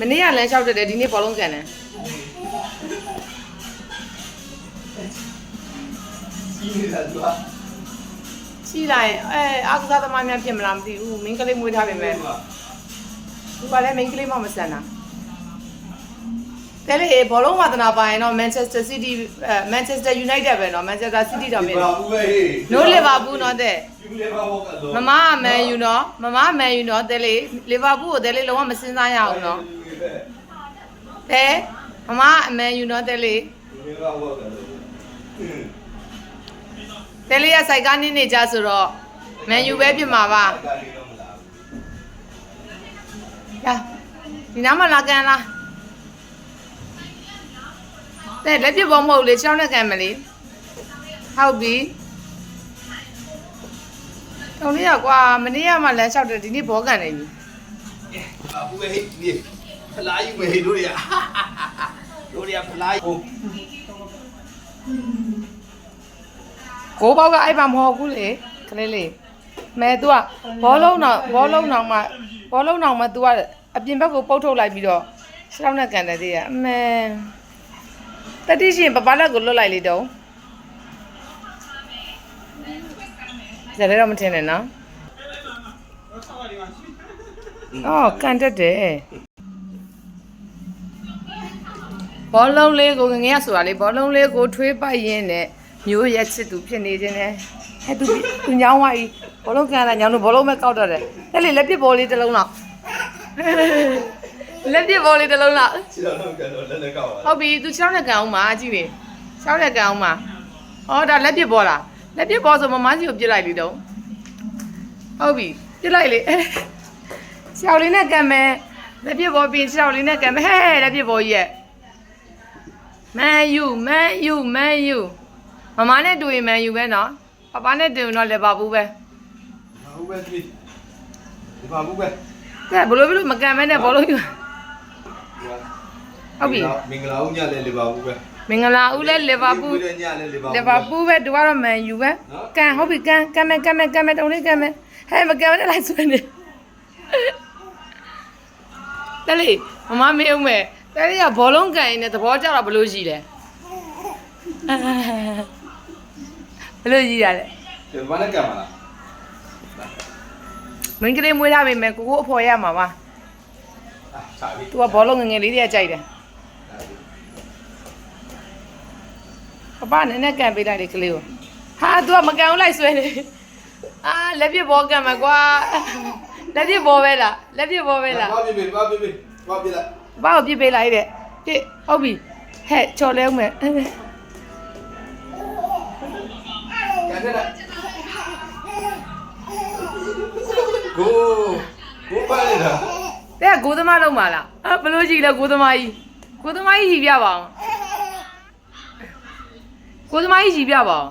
မနေ့ကလမ်းလျှောက်တက်တယ်ဒီနေ့ဘောလုံးကန်တယ် ကြီးနေတာသူက ရှိလိုက်အဲအာကစားသမားများဖြစ်မလားမသိဘူးမင်းကလေးမွေးထားပေမဲ့သူကလည်းမင်းကလေးမှမဆန်တာတယ်လေဘောလုံးဝါသနာပါရင်တော့ Manchester City အဲ Manchester United ပဲเนาะ Manchester City တော့မ ဒီ င်း ပါဘူးပဲဟေး နိုးလီဗာပူးเนาะတဲ့ ယူလေပါဘောကတော့ မမကမန်ယူเนาะမမမန်ယူเนาะတယ်လေလီဗာပူးကိုတယ်လေလုံးဝမစင်စားရအောင်เนาะ လေမမအမန်ယူနော်တယ်လေတယ်လေရဆိုင်ကနေနေကြဆိုတော့မန်ယူပဲဖြစ်မှာပါလာဒီနားမှာလာကန်လားတဲ့လက်ပြဘောမဟုတ်လေချောင်းနဲ့ကန်မလေးဟုတ်ပြီတုံးလေးကွာမနေ့ကမှလမ်းလျှောက်တယ်ဒီနေ့ဘောကန်နေပြီအခုပဲဟိ ဖလားယူပဲဟေးတို့ရတို့ရဖလားယူကိုဘောက်ကအဲ့ပါမဟုတ်ဘူးလေကလေးလေးမဲ तू ကဘောလုံးတော့ဘောလုံးတော့မှဘောလုံးတော့မှ तू ကအပြင်ဘက်ကိုပုတ်ထုတ်လိုက်ပြီးတော့ရှောင်းနဲ့ကန်တယ်သေးရအမဲတတိရှင်ပပလက်ကိုလွတ်လိုက်လေတော့ဇာတ်တော့မထင်နဲ့နော်အော်ကန်တက်တယ် ဘောလုံးလေးကိုငငယ်ရဆိုတာလေဘောလုံးလေးကိုထွေးပိုက်ရင်းနဲ့မျိုးရက်ချစ်သူဖြစ်နေခြင်းနဲ့ဟဲ့သူသူညောင်းသွားပြီဘောလုံးကန်လာညောင်းလို့ဘောလုံးမဲ့ကောက်တော့တယ်အဲ့လေလက်ပစ်ဘောလေးတစ်လုံးတော့လက်ပစ်ဘောလေးတစ်လုံးတော့ခြေတော်လုံးကတော့လက်လက်ကောက်ပါဟုတ်ပြီသူ6နဲ့ကန်အောင်ပါကြည့်ပြီ6နဲ့ကန်အောင်ပါဟောဒါလက်ပစ်ဘောလားလက်ပစ်ဘောဆိုမမကြီးကိုပြစ်လိုက်လေတော့ဟုတ်ပြီပြစ်လိုက်လေရှောက်လေးနဲ့ကန်မယ်လက်ပစ်ဘောပြီးရှောက်လေးနဲ့ကန်မယ်ဟဲ့လက်ပစ်ဘောကြီးရဲ့ မန်ယူမန်ယူမန်ယူမမနဲ့တူရင်မန်ယူပဲနော်ပပနဲ့တူရင်တော့လက်ပါဘူးပဲဘူးပဲဒီဒီပါဘူးပဲကဲဘလို့ဘလို့မကန်မဲနဲ့ဘောလုံးယူဟုတ်ပြီမင်္ဂလာဦးညလည်းလေပါဘူးပဲမင်္ဂလာဦးလဲလီဗာပူးညလည်းလေပါဘူးလီဗာပူးပဲတူကတော့မန်ယူပဲကန်ဟုတ်ပြီကန်ကန်မယ်ကန်မယ်ကန်မယ်တုံးလေးကန်မယ်ဟဲ့မကန်မဲလိုက်ဆွေးနေတလေးမမမေးဦးမယ် တလေးကဘောလုံးကန်ရင်လည်းသဘောကျတော့ဘလို့ရှိလဲဘလို့ရှိရလဲဒီဘာနဲ့ကံမလားမင်းကလေးမွေးထားပြီမယ်ကိုကိုအဖော်ရမှာပါအာစာပြီသူကဘောလုံးငယ်ငယ်လေးတွေကကြိုက်တယ်ပပနည်းနည်းကန်ပေးလိုက်လေကလေးကိုဟာ तू ကမကန်ဘူးလိုက်ဆွဲနေအာလက်ပြဘောကန်မှာကွာလက်ပြဘောပဲလားလက်ပြဘောပဲလားဘာပြပြဘာပြပြဘာပြလိုက် ဘာကိုပြစ်ပေးလိုက်တဲ့ပြစ်ဟုတ်ပြီဟဲ့ချော်လဲဦးမယ်ကံတဲ့လားကိုကိုပါလေလားတဲ့ကကိုသမားလုံးပါလားအာဘလို့ကြီးလဲကိုသမားကြီးကိုသမားကြီးကြီးပြပါအောင်ကိုသမားကြီးကြီးပြပါအောင်